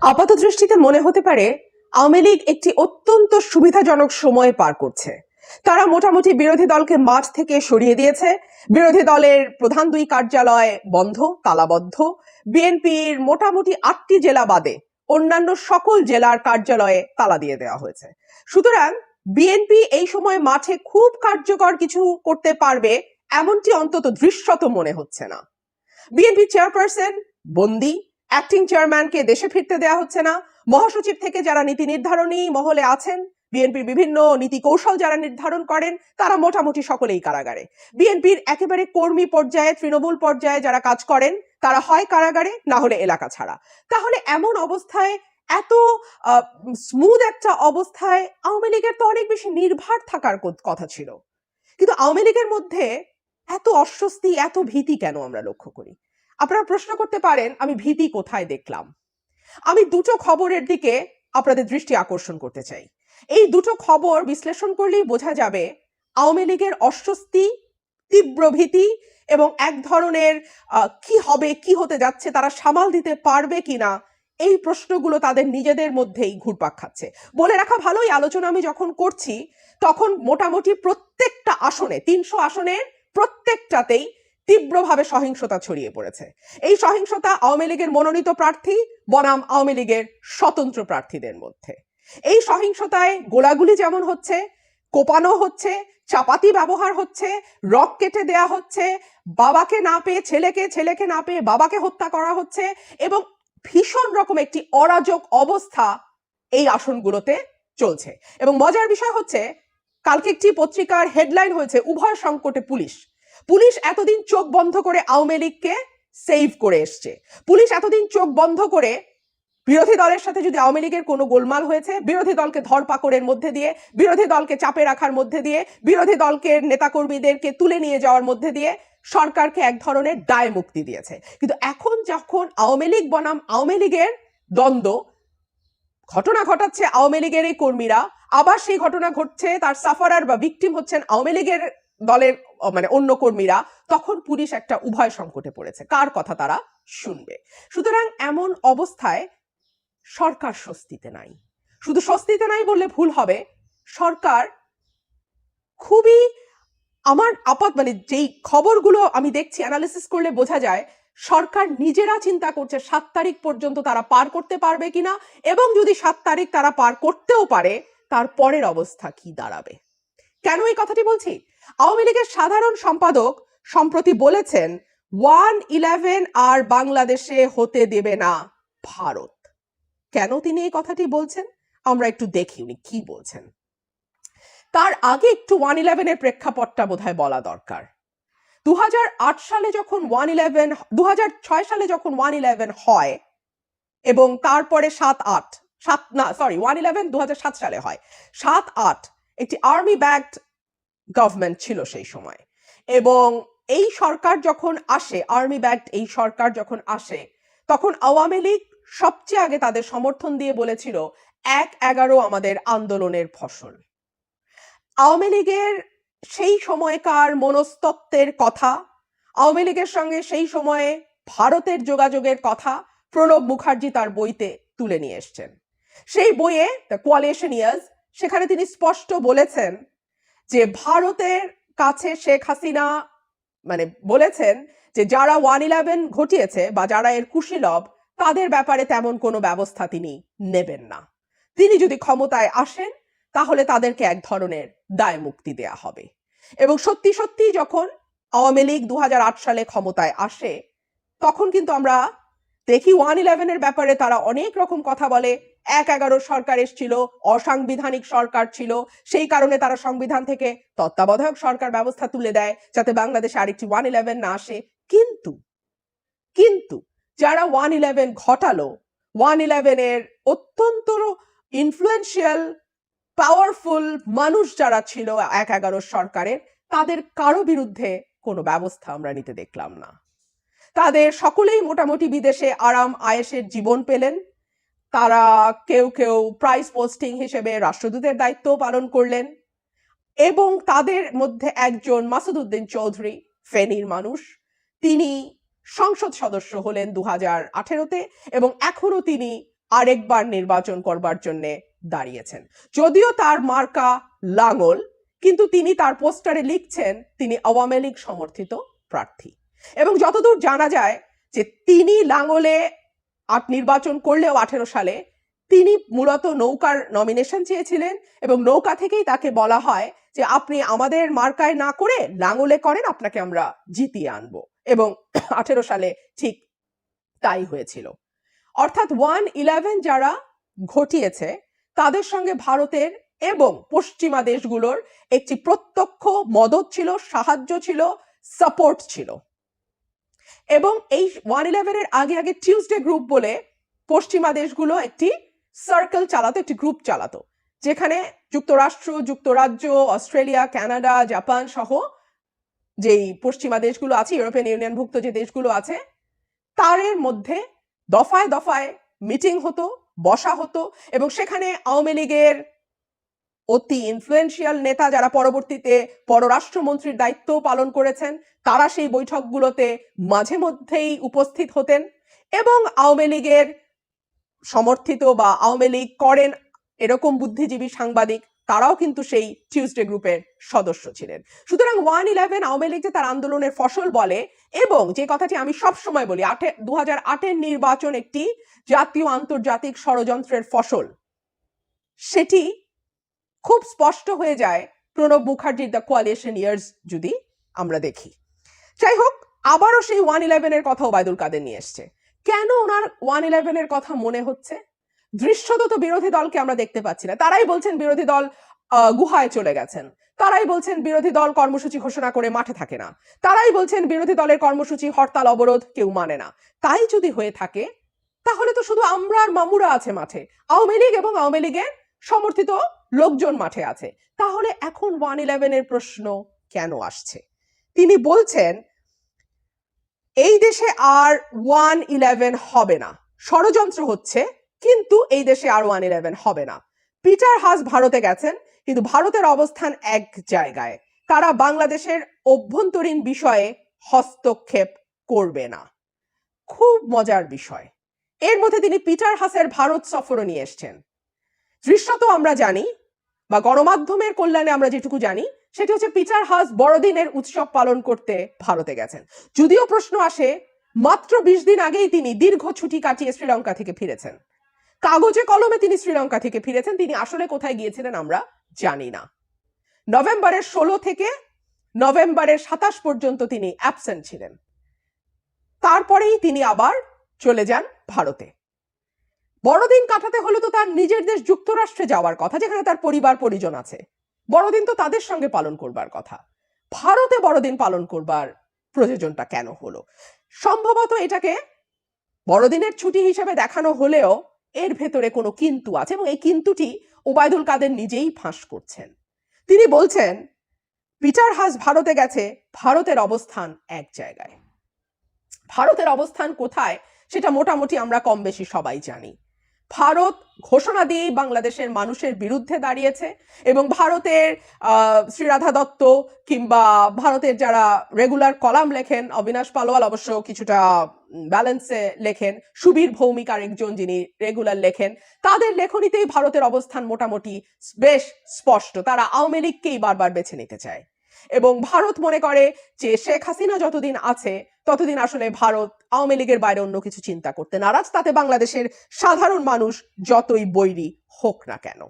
আপাত দৃষ্টিতে মনে হতে পারে, আওয়ামী লীগ একটি অত্যন্ত সুবিধাজনক সময় পার করছে। তারা মোটামুটি বিরোধী দলকে মাঠ থেকে সরিয়ে দিয়েছে। বিরোধী দলের প্রধান দুই কার্যালয় বন্ধ তালাবদ্ধ বিএনপির মোটামুটি আটটি জেলা বাদে অন্যান্য সকল জেলার কার্যালয়ে তালা দিয়ে দেওয়া হয়েছে। সুতরাং বিএনপি এই সময় মাঠে খুব কার্যকর কিছু করতে পারবে এমনটি অন্তত দৃশ্যত মনে হচ্ছে না। বিএনপি চেয়ারপারসন বন্দি অ্যাক্টিং চেয়ারম্যানকে দেশে ফিরতে দেওয়া হচ্ছে না। মহাসচিব থেকে যারা নীতি নির্ধারণী মহলে আছেন, বিএনপির বিভিন্ন নীতি কৌশল যারা নির্ধারণ করেন, তারা মোটামুটি সকলেই কারাগারে। বিএনপির একেবারে কর্মী পর্যায়ে, তৃণমূল পর্যায়ে যারা কাজ করেন, তারা হয় কারাগারে, না হলে এলাকা ছাড়া। তাহলে এমন অবস্থায়, এত স্মুথ একটা অবস্থায় আওয়ামী লীগের তো অনেক বেশি নির্ভার থাকার কথা ছিল। কিন্তু আওয়ামী লীগের মধ্যে এত অস্বস্তি, এত ভীতি কেন আমরা লক্ষ্য করি? আপনারা প্রশ্ন করতে পারেন, আমি ভীতি কোথায় দেখলাম? আমি দুটো খবরের দিকে আপনাদের দৃষ্টি আকর্ষণ করতে চাই। এই দুটো খবর বিশ্লেষণ করলেই বোঝা যাবে, আওয়ামী লীগের অস্বস্তি, তীব্র ভীতি এবং এক ধরনের কি হবে, কি হতে যাচ্ছে, তারা সামাল দিতে পারবে কিনা, এই প্রশ্নগুলো তাদের নিজেদের মধ্যেই ঘুরপাক খাচ্ছে। বলে রাখা ভালোই, আলোচনা আমি যখন করছি, তখন মোটামুটি প্রত্যেকটা আসনে, তিনশো আসনের প্রত্যেকটাতেই তীব্রভাবে সহিংসতা ছড়িয়ে পড়েছে। এই সহিংসতা আওয়ামী লীগের মনোনীত প্রার্থী বনাম আওয়ামী লীগের স্বতন্ত্র প্রার্থীদের মধ্যে। এই সহিংসতায় গোলাগুলি যেমন হচ্ছে, কোপানো হচ্ছে, চাপাতি ব্যবহার হচ্ছে, রক কেটে দেয়া হচ্ছে, বাবাকে না পেয়ে ছেলেকে ছেলেকে না পেয়ে বাবাকে হত্যা করা হচ্ছে এবং ভীষণ রকম একটি অরাজক অবস্থা এই আসনগুলোতে চলছে। এবং মজার বিষয় হচ্ছে, কালকে একটি পত্রিকার হেডলাইন হয়েছে, উভয় সংকটে পুলিশ। পুলিশ এতদিন চোখ বন্ধ করে আওয়ামী লীগকে সেভ করে এসছে। পুলিশ এতদিন চোখ বন্ধ করে বিরোধী দলের সাথে যদি আওয়ামী লীগের কোনো গোলমাল হয়েছে, বিরোধী দলকে ধরপাকড়ের মধ্যে দিয়ে, বিরোধী দলকে চাপে রাখার মধ্যে দিয়ে, বিরোধী দলকে নেতাকর্মীদেরকে তুলে নিয়ে যাওয়ার মধ্যে দিয়ে সরকারকে এক ধরনের দায় মুক্তি দিয়েছে। কিন্তু এখন যখন আওয়ামী লীগ বনাম, আওয়ামী লীগের দ্বন্দ্ব, ঘটনা ঘটাচ্ছে আওয়ামী লীগের এই কর্মীরা, আবার সেই ঘটনা ঘটছে, তার সাফারার বা ভিকটিম হচ্ছেন আওয়ামী লীগের দলের মানে অন্য কর্মীরা, তখন পুলিশ একটা উভয় সংকটে পড়েছে। কার কথা তারা শুনবে? সুতরাং এমন অবস্থায় সরকার স্বস্তিতে নাই। শুধু স্বস্তিতে নাই বললে ভুল হবে। সরকার খুবই আমার আপাত মানে যেই খবরগুলো আমি দেখছি অ্যানালিসিস করলে বোঝা যায়, সরকার নিজেরা চিন্তা করছে সাত তারিখ পর্যন্ত তারা পার করতে পারবে কিনা এবং যদি সাত তারিখ তারা পার করতেও পারে, তার পরের অবস্থা কি দাঁড়াবে? কেন এই কথাটি বলছি? আওয়ামী লীগের সাধারণ সম্পাদক সম্প্রতি বলেছেন, ওয়ান ইলেভেন আর বাংলাদেশে হতে দেবে না ভারত। কেন তিনি এই কথাটি বলছেন? আমরা একটু দেখি উনি কি বলছেন। তার আগে একটু ওয়ান ইলেভেনের প্রেক্ষাপটটা বোধহয় বলা দরকার। দু হাজার আট সালে যখন ওয়ান ইলেভেন দু হাজার ছয় সালে যখন ওয়ান ইলেভেন হয় এবং তারপরে সাত আট, সাত না, সরি, ওয়ান ইলেভেন দু হাজার সাত সালে হয়, সাত আট একটি আর্মি ব্যাকড গভর্নমেন্ট ছিল সেই সময়। এবং এই সরকার যখন আসে আর্মি ব্যাকড এই সরকার যখন আসে, তখন আওয়ামী লীগ সবচেয়ে আগে তাদের সমর্থন দিয়ে বলেছিল, এক এগারো আমাদের আন্দোলনের ফসল। আওয়ামী লীগের সেই সময়কার মনস্তত্ত্বের কথা, আওয়ামী লীগের সঙ্গে সেই সময়ে ভারতের যোগাযোগের কথা প্রণব মুখার্জি তার বইতে তুলে নিয়ে এসছেন। সেই বইয়ে দ্য কোয়ালিশন ইয়ার্স সেখানে তিনি স্পষ্ট বলেছেন যে ভারতের কাছে শেখ হাসিনা মানে বলেছেন যে যারা ওয়ান ইলেভেন ঘটিয়েছে বা যারা এর কুশীলভ তাদের ব্যাপারে তেমন কোনো ব্যবস্থা তিনি নেবেন না। তিনি যদি ক্ষমতায় আসেন, তাহলে তাদেরকে এক ধরনের দায় মুক্তি দেয়া হবে। এবং সত্যি সত্যি যখন আওয়ামী লীগ দু হাজার আট সালে ক্ষমতায় আসে, তখন কিন্তু আমরা দেখি ওয়ান ইলেভেনের ব্যাপারে তারা অনেক রকম কথা বলে। এক এগারো সরকার এসছিল, অসাংবিধানিক সরকার ছিল, সেই কারণে তারা সংবিধান থেকে তত্ত্বাবধায়ক সরকার ব্যবস্থা তুলে দেয় যাতে বাংলাদেশে আরেকটি ওয়ান ইলেভেন না আসে। কিন্তু কিন্তু যারা ওয়ান ইলেভেন ঘটালো, ওয়ান ইলেভেনের অত্যন্ত ইনফ্লুয়েন্সিয়াল পাওয়ারফুল মানুষ যারা ছিল এক এগারো সরকারের, তাদের কারও বিরুদ্ধে কোনো ব্যবস্থা আমরা নিতে দেখলাম না। তাদের সকলেই মোটামুটি বিদেশে আরাম আয়েসের জীবন পেলেন। তারা কেউ কেউ প্রাইস পোস্টিং হিসেবে রাষ্ট্রদূতের দায়িত্ব পালন করলেন এবং তাদের মধ্যে একজন মাসুদুদ্দিন চৌধুরী, ফেনীর মানুষ। তিনি সংসদ সদস্য হলেন দু হাজার আঠেরোতে এবং এখনও তিনি আরেকবার নির্বাচন করবার জন্য দাঁড়িয়েছেন। যদিও তার মার্কা লাঙল, কিন্তু তিনি তার পোস্টারে লিখছেন, তিনি আওয়ামী লীগ সমর্থিত প্রার্থী। এবং যতদূর জানা যায় যে তিনি লাঙলে আট নির্বাচন করলেও আঠেরো সালে তিনি মূলত নৌকার নমিনেশন চেয়েছিলেন এবং নৌকা থেকেই তাকে বলা হয় যে, আপনি আমাদের মার্কায় না করে লাঙলে করেন, আপনাকে আমরা জিতিয়ে আনব। এবং আঠেরো সালে ঠিক তাই হয়েছিল। অর্থাৎ ওয়ান ইলেভেন যারা ঘটিয়েছে, তাদের সঙ্গে ভারতের এবং পশ্চিমা দেশগুলোর একটি প্রত্যক্ষ মদত ছিল, সাহায্য ছিল, সাপোর্ট ছিল। এবং এই ওয়ান ইলেভেনের আগে আগে টিউসডে গ্রুপ বলে পশ্চিমা দেশগুলো একটি সার্কেল চালাতো, একটি গ্রুপ চালাতো। যেখানে যুক্তরাষ্ট্র, যুক্তরাজ্য, অস্ট্রেলিয়া, কানাডা, জাপান সহ যেই পশ্চিমা দেশগুলো আছে, ইউরোপিয়ান ইউনিয়নভুক্ত যে দেশগুলো আছে তারের মধ্যে দফায় দফায় মিটিং হতো, বসা হতো এবং সেখানে আওয়ামী লীগের অতি ইনফ্লুয়েন্সিয়াল নেতা যারা পরবর্তীতে পররাষ্ট্রমন্ত্রীর দায়িত্ব পালন করেছেন, তারা সেই বৈঠকগুলোতে মাঝে মধ্যেই উপস্থিত হতেন এবং আওয়ামী লীগের সমর্থিত বা আওয়ামী লীগ করেন এরকম বুদ্ধিজীবী সাংবাদিক, তারাও কিন্তু সেই টিউসডে গ্রুপের সদস্য ছিলেন। সুতরাং ওয়ান ইলেভেন আওয়ামী লীগ যে তার আন্দোলনের ফসল বলে এবং যে কথাটি আমি সব সময় বলি আটে দু হাজার আটের নির্বাচন একটি জাতীয় আন্তর্জাতিক ষড়যন্ত্রের ফসল। সেটি খুব স্পষ্ট হয়ে যায় প্রণব মুখার্জির দ্য কোয়ালিশন ইয়ার্স যদি আমরা দেখি। যাই হোক আবারও সেই ওয়ান ইলেভেনের কথা ওবায়দুল কাদের নিয়ে এসছে। কেন ওনার ওয়ান ইলেভেনের কথা মনে হচ্ছে? দৃশ্যত তো বিরোধী দলকে আমরা দেখতে পাচ্ছি না। তারাই বলছেন বিরোধী দল গুহায় চলে গেছেন। তারাই বলছেন বিরোধী দল কর্মসূচি ঘোষণা করে মাঠে থাকে না। তারাই বলছেন বিরোধী দলের কর্মসূচি হরতাল, অবরোধ কেউ মানে না। তাই যদি হয়ে থাকে, তাহলে তো শুধু আমরা আর মামুরা আছে মাঠে। আওয়ামী লীগ এবং আওয়ামী লীগের সমর্থিত লোকজন মাঠে আছে। তাহলে এখন ওয়ান ইলেভেনের প্রশ্ন কেন আসছে? তিনি বলছেন, এই দেশে আর ওয়ান ইলেভেন হবে না। ষড়যন্ত্র হচ্ছে, কিন্তু এই দেশে আর ওয়ান ইলেভেন হবে না। পিটার হাস ভারতে গেছেন, কিন্তু ভারতের অবস্থান এক জায়গায়। তারা বাংলাদেশের অভ্যন্তরীণ বিষয়ে হস্তক্ষেপ করবে না। খুব মজার বিষয়। এর মধ্যে তিনি পিটার হাসের ভারত সফরও নিয়ে এসছেন। দৃশ্যত আমরা জানি, বা গণমাধ্যমের কল্যাণে আমরা যেটুকু জানি, সেটি হচ্ছে পিটার হাস বড়দিনের উৎসব পালন করতে ভারতে গেছেন। যদিও প্রশ্ন আসে, মাত্র বিশ দিন আগেই তিনি দীর্ঘ ছুটি কাটিয়ে শ্রীলঙ্কা থেকে ফিরেছেন। কাগজে কলমে তিনি শ্রীলঙ্কা থেকে ফিরেছেন, তিনি আসলে কোথায় গিয়েছিলেন আমরা জানি না। নভেম্বরের ষোলো থেকে নভেম্বরের সাতাশ পর্যন্ত তিনি অ্যাবসেন্ট ছিলেন। তারপরেই তিনি আবার চলে যান ভারতে। বড়দিন কাটাতে হলে তো তার নিজের দেশ যুক্তরাষ্ট্রে যাওয়ার কথা, যেখানে তার পরিবার, পরিজন আছে। বড়দিন তো তাদের সঙ্গে পালন করবার কথা। ভারতে বড়দিন পালন করবার প্রয়োজনটা কেন হলো? সম্ভবত এটাকে বড়দিনের ছুটি হিসেবে দেখানো হলেও এর ভেতরে কোনো কিন্তু আছে এবং এই কিন্তুটি ওবায়দুল কাদের নিজেই ফাঁস করছেন। তিনি বলছেন, পিটার হাস ভারতে গেছে, ভারতের অবস্থান এক জায়গায়। ভারতের অবস্থান কোথায়, সেটা মোটামুটি আমরা কম বেশি সবাই জানি। ভারত ঘোষণা দিয়েই বাংলাদেশের মানুষের বিরুদ্ধে দাঁড়িয়েছে এবং ভারতের শ্রীরাধা দত্ত কিংবা ভারতের যারা রেগুলার কলাম লেখেন, অবিনাশ পালোয়াল অবশ্য কিছুটা ব্যালেন্সে লেখেন, সুবীর ভৌমিক আরেকজন যিনি রেগুলার লেখেন, তাদের লেখনীতেই ভারতের অবস্থান মোটামুটি বেশ স্পষ্ট। তারা আওয়ামী লীগকেই বারবার বেছে নিতে চায়। এবং ভারত মনে করে যে শেখ হাসিনা যতদিন আছে, ততদিন আসলে ভারত আওয়ামী লীগের বাইরে অন্য কিছু চিন্তা করতে নারাজ, তাতে বাংলাদেশের সাধারণ মানুষ যতই বৈরী হোক না কেন।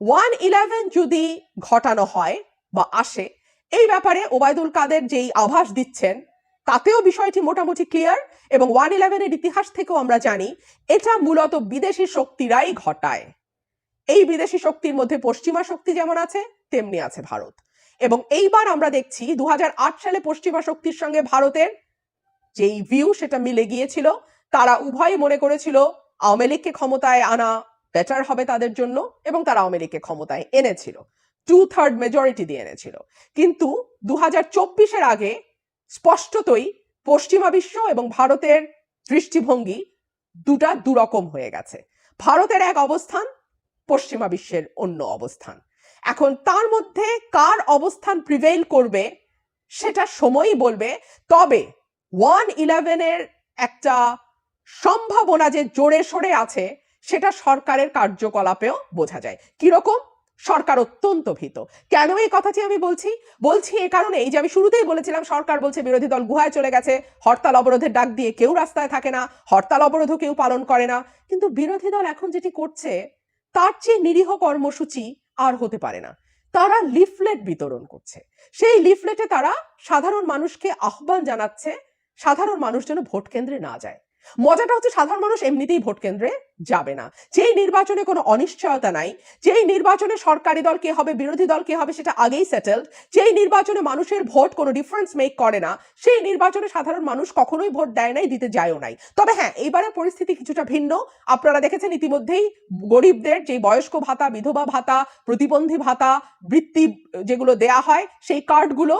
ওয়ান ইলেভেন যদি ঘটানো হয় বা আসে, এই ব্যাপারে ওবায়দুল কাদের যেই আভাস দিচ্ছেন, তাতেও বিষয়টি মোটামুটি ক্লিয়ার এবং ওয়ান ইলেভেনের ইতিহাস থেকেও আমরা জানি, এটা মূলত বিদেশি শক্তিরাই ঘটায়। এই বিদেশি শক্তির মধ্যে পশ্চিমা শক্তি যেমন আছে, তেমনি আছে ভারত। এবং এইবার আমরা দেখছি দু হাজার আট সালে পশ্চিমা শক্তির সঙ্গে ভারতের যেই ভিউ সেটা মিলে গিয়েছিল, তারা উভয়ই মনে করেছিল আওয়ামী লীগকে ক্ষমতায় আনা বেটার হবে তাদের জন্য এবং তারা আওয়ামী লীগকে ক্ষমতায় এনেছিল। টু থার্ড মেজরিটি দিয়ে এনেছিল। কিন্তু দু হাজার চব্বিশের আগে স্পষ্টতই পশ্চিমা বিশ্ব এবং ভারতের দৃষ্টিভঙ্গি দুটা দুরকম হয়ে গেছে। ভারতের এক অবস্থান, পশ্চিমা বিশ্বের অন্য অবস্থান। এখন তার মধ্যে কার অবস্থান প্রিভেইল করবে, সেটা সময়ই বলবে। তবে ওয়ান ইলেভেনের একটা সম্ভাবনা যে জোরে সরে আছে, সেটা সরকারের কার্যকলাপেও বোঝা যায়। কীরকম? সরকার অত্যন্ত ভীত। কেন এই কথাটি আমি বলছি? বলছি এ কারণে এই যে আমি শুরুতেই বলেছিলাম, সরকার বলছে বিরোধী দল গুহায় চলে গেছে, হরতাল অবরোধের ডাক দিয়ে কেউ রাস্তায় থাকে না, হরতাল অবরোধও কেউ পালন করে না। কিন্তু বিরোধী দল এখন যেটি করছে, তার চেয়ে নিরীহ কর্মসূচি আর হতে পারে না। তারা লিফলেট বিতরণ করছে। সেই লিফলেটে তারা সাধারণ মানুষকে আহ্বান জানাচ্ছে সাধারণ মানুষ যেন ভোট কেন্দ্রে না যায়। মজাটা হচ্ছে সাধারণ মানুষ এমনিতেই ভোট কেন্দ্রে যাবে না। যেই নির্বাচনে কোনো অনিশ্চয়তা নাই, যেই নির্বাচনে সরকারি দল কে হবে, বিরোধী দল কে হবে, সেটা আগেই সেটেলড যেই নির্বাচনে মানুষের ভোট কোনো ডিফারেন্স মেক করে না, সেই নির্বাচনে সাধারণ মানুষ কখনোই ভোট দেয় নাই, দিতে যায়ও নাই। তবে হ্যাঁ এইবারের পরিস্থিতি কিছুটা ভিন্ন। আপনারা দেখেছেন ইতিমধ্যেই গরিবদের যে বয়স্ক ভাতা, বিধবা ভাতা, প্রতিবন্ধী ভাতা, বৃত্তি যেগুলো দেয়া হয়, সেই কার্ডগুলো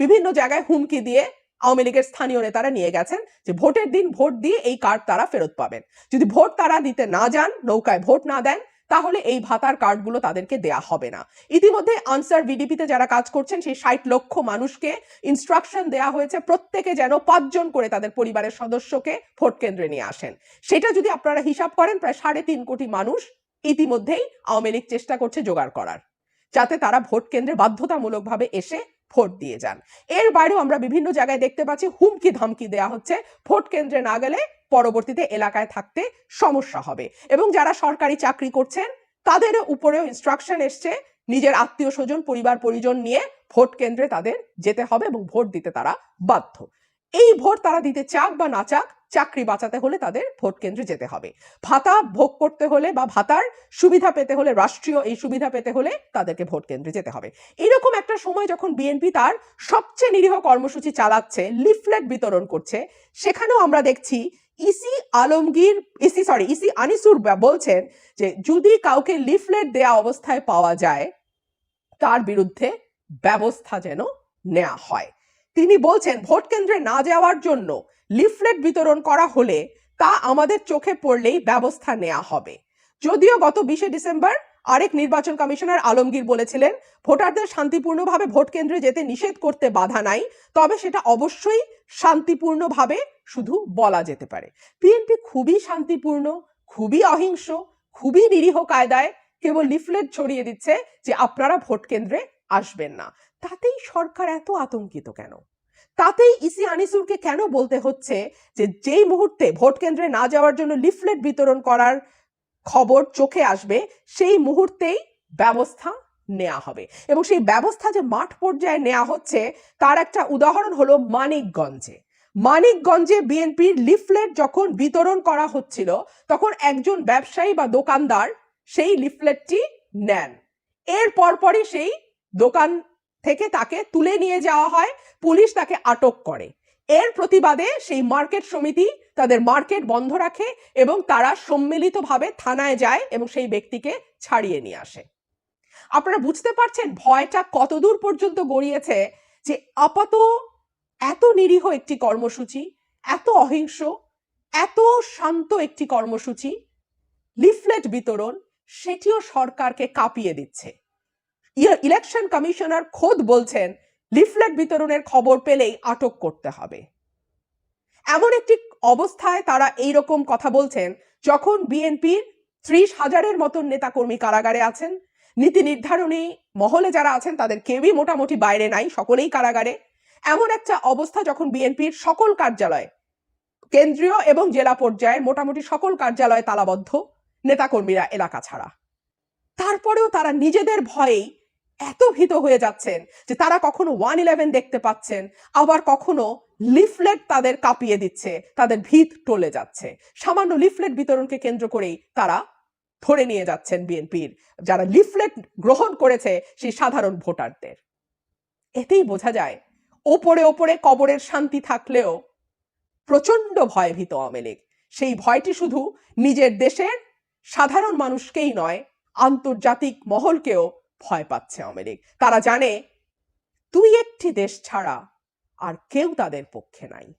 বিভিন্ন জায়গায় হুমকি দিয়ে আওয়ামী লীগের স্থানীয় নেতারা নিয়ে গেছেন যে ভোটের দিন ভোট দিয়ে এই কার্ড তারা ফেরত পাবেন। যদি ভোট তারা দিতে না যান, নৌকায় ভোট না দেন, তাহলে এই ভাতার কার্ডগুলো তাদেরকে দেয়া হবে না। ইতিমধ্যে আনসার ভিডিপিতে যারা কাজ করছেন, সেই ষাট লক্ষ মানুষকে ইনস্ট্রাকশন দেয়া হয়েছে প্রত্যেকে যেন পাঁচজন করে তাদের পরিবারের সদস্যকে ভোট কেন্দ্রে নিয়ে আসেন। সেটা যদি আপনারা হিসাব করেন, প্রায় সাড়ে তিন কোটি মানুষ ইতিমধ্যেই আওয়ামী লীগ চেষ্টা করছে জোগাড় করার। যাতে তারা ভোট কেন্দ্রে বাধ্যতামূলকভাবে এসে ভোট দিয়ে যান। এর বাইরেও আমরা বিভিন্ন জায়গায় দেখতে পাচ্ছি হুমকি ধমকি দেয়া হচ্ছে। ভোট কেন্দ্রে না গেলে পরবর্তীতে এলাকায় থাকতে সমস্যা হবে। এবং যারা সরকারি চাকরি করছেন, তাদের উপরেও ইনস্ট্রাকশন এসছে নিজের আত্মীয় স্বজন, পরিবার, পরিজন নিয়ে ভোট কেন্দ্রে তাদের যেতে হবে এবং ভোট দিতে তারা বাধ্য। এই ভোট তারা দিতে চাক বা না চাক চাকরি বাঁচাতে হলে তাদের ভোট কেন্দ্রে যেতে হবে। ভাতা ভোগ করতে হলে বা ভাতার সুবিধা পেতে হলে, রাষ্ট্রীয় এই সুবিধা পেতে হলে তাদেরকে ভোট কেন্দ্রে যেতে হবে। এরকম একটা সময় যখন বিএনপি তার সবচেয়ে নিরীহ কর্মসূচি চালাচ্ছে, লিফলেট বিতরণ করছে, সেখানেও আমরা দেখছি EC Alamgir EC sorry EC Anisur বলছেন যে যদি কাউকে লিফলেট দেয়া অবস্থায় পাওয়া যায়, তার বিরুদ্ধে ব্যবস্থা যেন নেওয়া হয়। তিনি বলছেন ভোট কেন্দ্রে না যাওয়ার জন্য লিফলেট বিতরণ করা হলে তা আমাদের চোখে পড়লেই ব্যবস্থা নেওয়া হবে। যদিও গত বিশে ডিসেম্বর আরেক নির্বাচন কমিশনার আলমগীর বলেছিলেন, ভোটারদের শান্তিপূর্ণভাবে ভোট কেন্দ্রে যেতে নিষেধ করতে বাধা নাই, তবে সেটা অবশ্যই শান্তিপূর্ণভাবে শুধু বলা যেতে পারে। বিএনপি খুবই শান্তিপূর্ণ, খুবই অহিংস, খুবই নিরীহ কায়দায় কেবল লিফলেট ছড়িয়ে দিচ্ছে যে আপনারা ভোট কেন্দ্রে আসবেন না। তাতেই সরকার এত আতঙ্কিত কেন? তাতেই ইসি আনিসুরকে কেন বলতে হচ্ছে যে যেই মুহূর্তে ভোট কেন্দ্রে না যাওয়ার জন্য লিফলেট বিতরণ করার খবর চোখে আসবে, সেই মুহূর্তেই ব্যবস্থা নেওয়া হবে। এবং সেই ব্যবস্থা যে মাঠ পর্যায়ে নেওয়া হচ্ছে, তার একটা উদাহরণ হলো মানিকগঞ্জে। মানিকগঞ্জে বিএনপির লিফলেট যখন বিতরণ করা হচ্ছিল, তখন একজন ব্যবসায়ী বা দোকানদার সেই লিফলেটটি নেন। এর পরপরই সেই দোকান থেকে তাকে তুলে নিয়ে যাওয়া হয়। পুলিশ তাকে আটক করে। এর প্রতিবাদে সেই মার্কেট সমিতি তাদের মার্কেট বন্ধ রাখে এবং তারা সম্মিলিতভাবে থানায় যায় এবং সেই ব্যক্তিকে ছাড়িয়ে নিয়ে আসে। আপনারা বুঝতে পারছেন ভয়টা কতদূর পর্যন্ত গড়িয়েছে যে আপাত এত নিরীহ একটি কর্মসূচি, এত অহিংস, এত শান্ত একটি কর্মসূচি, লিফলেট বিতরণ, সেটিও সরকারকে কাঁপিয়ে দিচ্ছে। ইলেকশন কমিশনার খোদ বলছেন লিফলেট বিতরণের খবর পেলেই আটক করতে হবে। এমন একটি অবস্থায় তারা এই রকম কথা বলছেন, যখন বিএনপির ত্রিশ হাজারের মতন নেতাকর্মী কারাগারে আছেন। নীতি নির্ধারণী মহলে যারা আছেন, তাদের কেউই মোটামুটি বাইরে নাই, সকলেই কারাগারে। এমন একটা অবস্থা যখন বিএনপির সকল কার্যালয়, কেন্দ্রীয় এবং জেলা পর্যায়ের মোটামুটি সকল কার্যালয় তালাবদ্ধ নেতাকর্মীরা এলাকা ছাড়া। তারপরেও তারা নিজেদের ভয়েই এত ভীত হয়ে যাচ্ছেন যে তারা কখনো ওয়ান ইলেভেন দেখতে পাচ্ছেন, আবার কখনো লিফলেট তাদের কাঁপিয়ে দিচ্ছে, তাদের ভিত টলে যাচ্ছে। সামান্য লিফলেট বিতরণকে কেন্দ্র করেই তারা ধরে নিয়ে যাচ্ছেন বিএনপির, যারা লিফলেট গ্রহণ করেছে সেই সাধারণ ভোটারদের। এতেই বোঝা যায়, ওপরে ওপরে কবরের শান্তি থাকলেও প্রচণ্ড ভয়ভীত আওয়ামী লীগ। সেই ভয়টি শুধু নিজের দেশের সাধারণ মানুষকেই নয়, আন্তর্জাতিক মহলকেও ভয় পাচ্ছে আওয়ামী তারা জানে দুই একটি দেশ ছাড়া আর কেউ তাদের পক্ষে নাই।